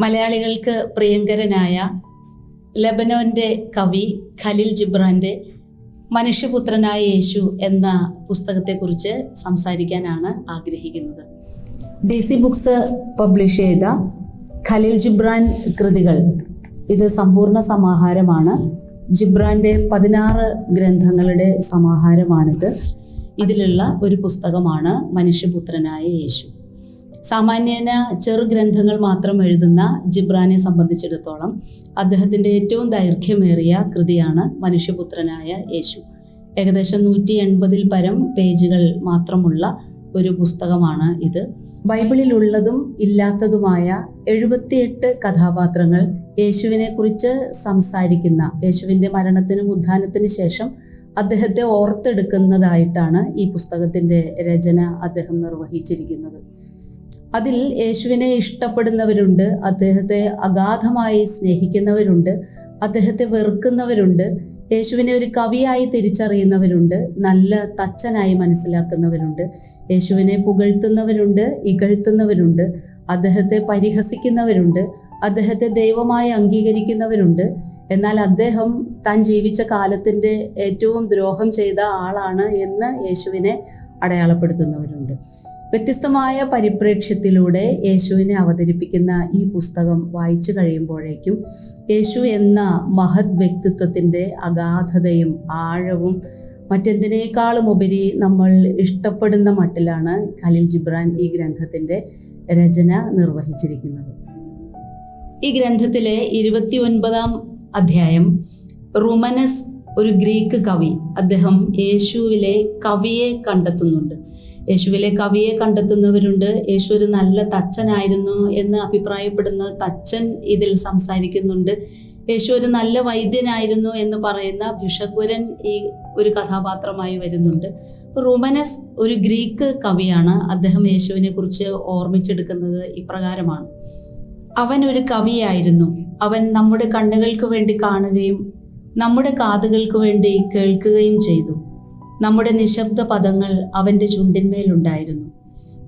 മലയാളികൾക്ക് പ്രിയങ്കരനായ ലബനോന്റെ കവി ഖലിൽ ജിബ്രാന്റെ മനുഷ്യപുത്രനായ യേശു എന്ന പുസ്തകത്തെക്കുറിച്ച് സംസാരിക്കാനാണ് ആഗ്രഹിക്കുന്നത്. ഡി സി ബുക്സ് പബ്ലിഷ് ചെയ്ത ഖലിൽ ജിബ്രാൻ കൃതികൾ. ഇത് സമ്പൂർണ സമാഹാരമാണ്. ജിബ്രാന്റെ പതിനാറ് ഗ്രന്ഥങ്ങളുടെ സമാഹാരമാണിത്. ഇതിലുള്ള ഒരു പുസ്തകമാണ് മനുഷ്യപുത്രനായ യേശു. സാമാന്യേന ചെറു ഗ്രന്ഥങ്ങൾ മാത്രം എഴുതുന്ന ജിബ്രാനെ സംബന്ധിച്ചിടത്തോളം അദ്ദേഹത്തിന്റെ ഏറ്റവും ദൈർഘ്യമേറിയ കൃതിയാണ് മനുഷ്യപുത്രനായ യേശു. ഏകദേശം നൂറ്റി എൺപതിൽ പരം പേജുകൾ മാത്രമുള്ള ഒരു പുസ്തകമാണ് ഇത്. ബൈബിളിലുള്ളതും ഇല്ലാത്തതുമായ എഴുപത്തിയെട്ട് കഥാപാത്രങ്ങൾ യേശുവിനെ കുറിച്ച് സംസാരിക്കുന്ന യേശുവിന്റെ മരണത്തിനും ഉദ്ധാനത്തിനു ശേഷം അദ്ദേഹത്തെ ഓർത്തെടുക്കുന്നതായിട്ടാണ് ഈ പുസ്തകത്തിന്റെ രചന അദ്ദേഹം നിർവഹിച്ചിരിക്കുന്നത്. അതിൽ യേശുവിനെ ഇഷ്ടപ്പെടുന്നവരുണ്ട് അദ്ദേഹത്തെ അഗാധമായി സ്നേഹിക്കുന്നവരുണ്ട് അദ്ദേഹത്തെ വെറുക്കുന്നവരുണ്ട് യേശുവിനെ ഒരു കവിയായി തിരിച്ചറിയുന്നവരുണ്ട് നല്ല തച്ചനായി മനസ്സിലാക്കുന്നവരുണ്ട് യേശുവിനെ പുകഴ്ത്തുന്നവരുണ്ട് ഇകഴ്ത്തുന്നവരുണ്ട് അദ്ദേഹത്തെ പരിഹസിക്കുന്നവരുണ്ട് അദ്ദേഹത്തെ ദൈവമായി അംഗീകരിക്കുന്നവരുണ്ട്. എന്നാൽ അദ്ദേഹം താൻ ജീവിച്ച കാലത്തിന്റെ ഏറ്റവും ദ്രോഹം ചെയ്ത ആളാണ് എന്ന് യേശുവിനെ അടയാളപ്പെടുത്തുന്നവരുണ്ട്. വ്യത്യസ്തമായ പരിപ്രേക്ഷ്യത്തിലൂടെ യേശുവിനെ അവതരിപ്പിക്കുന്ന ഈ പുസ്തകം വായിച്ചു കഴിയുമ്പോഴേക്കും യേശു എന്ന മഹത് വ്യക്തിത്വത്തിന്റെ അഗാധതയും ആഴവും മറ്റെന്തിനേക്കാളും ഉപരി നമ്മൾ ഇഷ്ടപ്പെടുന്ന മട്ടിലാണ് ഖലിൽ ജിബ്രാൻ ഈ ഗ്രന്ഥത്തിന്റെ രചന നിർവഹിച്ചിരിക്കുന്നത്. ഈ ഗ്രന്ഥത്തിലെ ഇരുപത്തി ഒൻപതാം അധ്യായം റുമനസ് ഒരു ഗ്രീക്ക് കവി. അദ്ദേഹം യേശുവിലെ കവിയെ കണ്ടെത്തുന്നുണ്ട്. യേശുവിലെ കവിയെ കണ്ടെത്തുന്നവരുണ്ട്. യേശു ഒരു നല്ല തച്ചനായിരുന്നു എന്ന് അഭിപ്രായപ്പെടുന്ന തച്ചൻ ഇതിൽ സംസാരിക്കുന്നുണ്ട്. യേശു ഒരു നല്ല വൈദ്യനായിരുന്നു എന്ന് പറയുന്ന ഭിഷഗ്വരൻ ഈ ഒരു കഥാപാത്രമായി വരുന്നുണ്ട്. റുമനസ് ഒരു ഗ്രീക്ക് കവിയാണ്. അദ്ദേഹം യേശുവിനെ കുറിച്ച് ഓർമ്മിച്ചെടുക്കുന്നത് ഇപ്രകാരമാണ്. അവൻ ഒരു കവിയായിരുന്നു. അവൻ നമ്മുടെ കണ്ണുകൾക്ക് വേണ്ടി കാണുകയും നമ്മുടെ കാതുകൾക്ക് വേണ്ടി കേൾക്കുകയും ചെയ്തു. നമ്മുടെ നിശബ്ദ പദങ്ങൾ അവന്റെ ചുണ്ടിന്മേലുണ്ടായിരുന്നു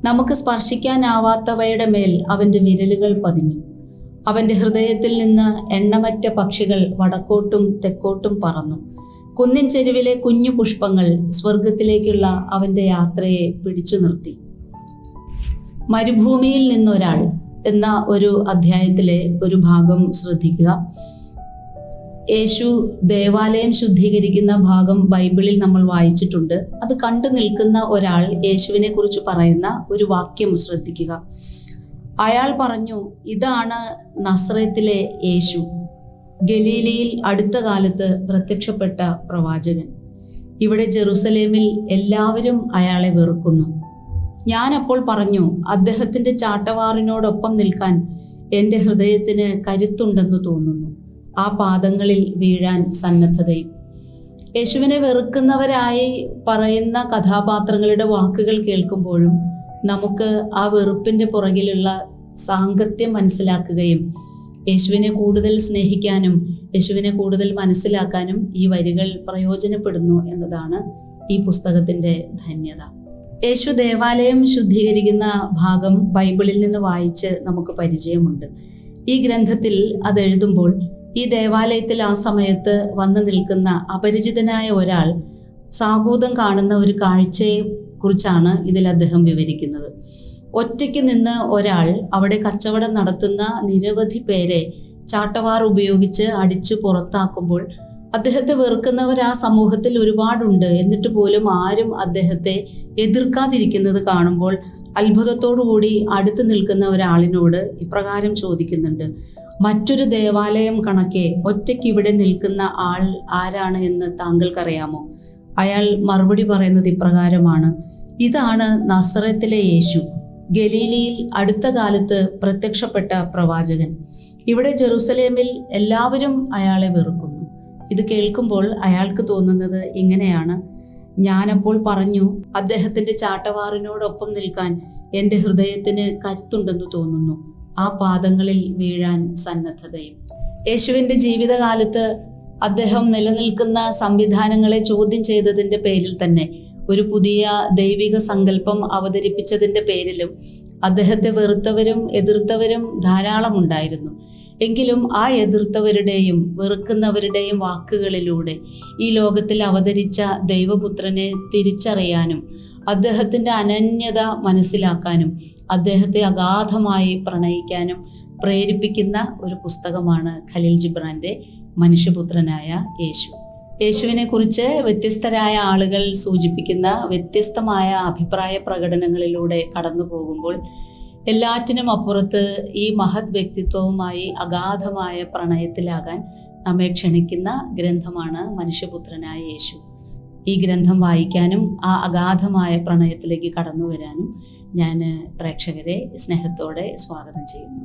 നമുക്ക് സ്പർശിക്കാനാവാത്തവയുടെ മേൽ അവന്റെ വിരലുകൾ പതിഞ്ഞു. അവന്റെ ഹൃദയത്തിൽ നിന്ന് എണ്ണമറ്റ പക്ഷികൾ വടക്കോട്ടും തെക്കോട്ടും പറന്നു. കുന്നിൻ ചെരുവിലെ കുഞ്ഞു പുഷ്പങ്ങൾ സ്വർഗത്തിലേക്കുള്ള അവന്റെ യാത്രയെ പിടിച്ചു നിർത്തി. മരുഭൂമിയിൽ നിന്നൊരാൾ എന്ന ഒരു അധ്യായത്തിലെ ഒരു ഭാഗം ശ്രദ്ധിക്കുക. യേശു ദേവാലയം ശുദ്ധീകരിക്കുന്ന ഭാഗം ബൈബിളിൽ നമ്മൾ വായിച്ചിട്ടുണ്ട്. അത് കണ്ടു നിൽക്കുന്ന ഒരാൾ യേശുവിനെ കുറിച്ച് പറയുന്ന ഒരു വാക്യം ശ്രദ്ധിക്കുക. അയാൾ പറഞ്ഞു ഇതാണ് നസ്രത്തിലെ യേശു ഗലീലയിൽ അടുത്ത കാലത്ത് പ്രത്യക്ഷപ്പെട്ട പ്രവാചകൻ. ഇവിടെ ജെറുസലേമിൽ എല്ലാവരും അയാളെ വെറുക്കുന്നു. ഞാൻ അപ്പോൾ പറഞ്ഞു അദ്ദേഹത്തിന്റെ ചാട്ടവാറിനോടൊപ്പം നിൽക്കാൻ എന്റെ ഹൃദയത്തിന് കരുത്തുണ്ടെന്ന് തോന്നുന്നു. ആ പാദങ്ങളിൽ വീഴാൻ സന്നദ്ധതയും. യേശുവിനെ വെറുക്കുന്നവരായി പറയുന്ന കഥാപാത്രങ്ങളുടെ വാക്കുകൾ കേൾക്കുമ്പോഴും നമുക്ക് ആ വെറുപ്പിന്റെ പുറകിലുള്ള സാങ്കത്യം മനസ്സിലാക്കുകയും യേശുവിനെ കൂടുതൽ സ്നേഹിക്കാനും യേശുവിനെ കൂടുതൽ മനസ്സിലാക്കാനും ഈ വരികൾ പ്രയോജനപ്പെടുന്നു എന്നതാണ് ഈ പുസ്തകത്തിന്റെ ധന്യത. യേശു ദേവാലയം ശുദ്ധീകരിക്കുന്ന ഭാഗം ബൈബിളിൽ നിന്ന് വായിച്ച് നമുക്ക് പരിചയമുണ്ട്. ഈ ഗ്രന്ഥത്തിൽ അത് എഴുതുമ്പോൾ ഈ ദേവാലയത്തിൽ ആ സമയത്ത് വന്നു നിൽക്കുന്ന അപരിചിതനായ ഒരാൾ സാഹൂതം കാണുന്ന ഒരു കാഴ്ചയെ കുറിച്ചാണ് ഇതിൽ അദ്ദേഹം വിവരിക്കുന്നത്. ഒറ്റയ്ക്ക് നിന്ന് ഒരാൾ അവിടെ കച്ചവടം നടത്തുന്ന നിരവധി പേരെ ചാട്ടവാർ ഉപയോഗിച്ച് അടിച്ചു പുറത്താക്കുമ്പോൾ അദ്ദേഹത്തെ വെറുക്കുന്നവർ ആ സമൂഹത്തിൽ ഒരുപാടുണ്ട്. എന്നിട്ട് പോലും ആരും അദ്ദേഹത്തെ എതിർക്കാതിരിക്കുന്നത് കാണുമ്പോൾ അത്ഭുതത്തോടു കൂടി അടുത്ത് നിൽക്കുന്ന ഒരാളിനോട് ഇപ്രകാരം ചോദിക്കുന്നുണ്ട്. മറ്റൊരു ദേവാലയം കണക്കെ ഒറ്റയ്ക്ക് ഇവിടെ നിൽക്കുന്ന ആൾ ആരാണ് എന്ന് താങ്കൾക്കറിയാമോ? അയാൾ മറുപടി പറയുന്നത് ഇപ്രകാരമാണ്. ഇതാണ് നസറത്തിലെ യേശു ഗലീലിയിൽ അടുത്ത കാലത്ത് പ്രത്യക്ഷപ്പെട്ട പ്രവാചകൻ. ഇവിടെ ജെറുസലേമിൽ എല്ലാവരും അയാളെ വെറുക്കുന്നു. ഇത് കേൾക്കുമ്പോൾ അയാൾക്ക് തോന്നുന്നത് ഇങ്ങനെയാണ്. ഞാനപ്പോൾ പറഞ്ഞു അദ്ദേഹത്തിന്റെ ചാട്ടവാറിനോടൊപ്പം നിൽക്കാൻ എന്റെ ഹൃദയത്തിന് കരുത്തുണ്ടെന്ന് തോന്നുന്നു. ആ പാദങ്ങളിൽ വീഴാൻ സന്നദ്ധതയും. യേശുവിന്റെ ജീവിതകാലത്ത് അദ്ദേഹം നിലനിൽക്കുന്ന സംവിധാനങ്ങളെ ചോദ്യം ചെയ്തതിന്റെ പേരിൽ തന്നെ ഒരു പുതിയ ദൈവിക സങ്കല്പം അവതരിപ്പിച്ചതിന്റെ പേരിലും അദ്ദേഹത്തെ വെറുത്തവരും എതിർത്തവരും ധാരാളം ഉണ്ടായിരുന്നു എങ്കിലും ആ എതിർത്തവരുടെയും വെറുക്കുന്നവരുടെയും വാക്കുകളിലൂടെ ഈ ലോകത്തിൽ അവതരിച്ച ദൈവപുത്രനെ തിരിച്ചറിയാനും അദ്ദേഹത്തിന്റെ അനന്യത മനസ്സിലാക്കാനും അദ്ദേഹത്തെ അഗാധമായി പ്രണയിക്കാനും പ്രേരിപ്പിക്കുന്ന ഒരു പുസ്തകമാണ് ഖലീൽ ജിബ്രാന്റെ മനുഷ്യപുത്രനായ യേശു. യേശുവിനെ കുറിച്ച് വ്യത്യസ്തരായ ആളുകൾ സൂചിപ്പിക്കുന്ന വ്യത്യസ്തമായ അഭിപ്രായ പ്രകടനങ്ങളിലൂടെ കടന്നു പോകുമ്പോൾ എല്ലാറ്റിനും അപ്പുറത്ത് ഈ മഹത് വ്യക്തിത്വവുമായി അഗാധമായ പ്രണയത്തിലാകാൻ നമ്മെ ക്ഷണിക്കുന്ന ഗ്രന്ഥമാണ് മനുഷ്യപുത്രനായ യേശു. ഈ ഗ്രന്ഥം വായിക്കാനും ആ അഗാധമായ പ്രണയത്തിലേക്ക് കടന്നു വരാനും ഞാൻ പ്രേക്ഷകരെ സ്നേഹത്തോടെ സ്വാഗതം ചെയ്യുന്നു.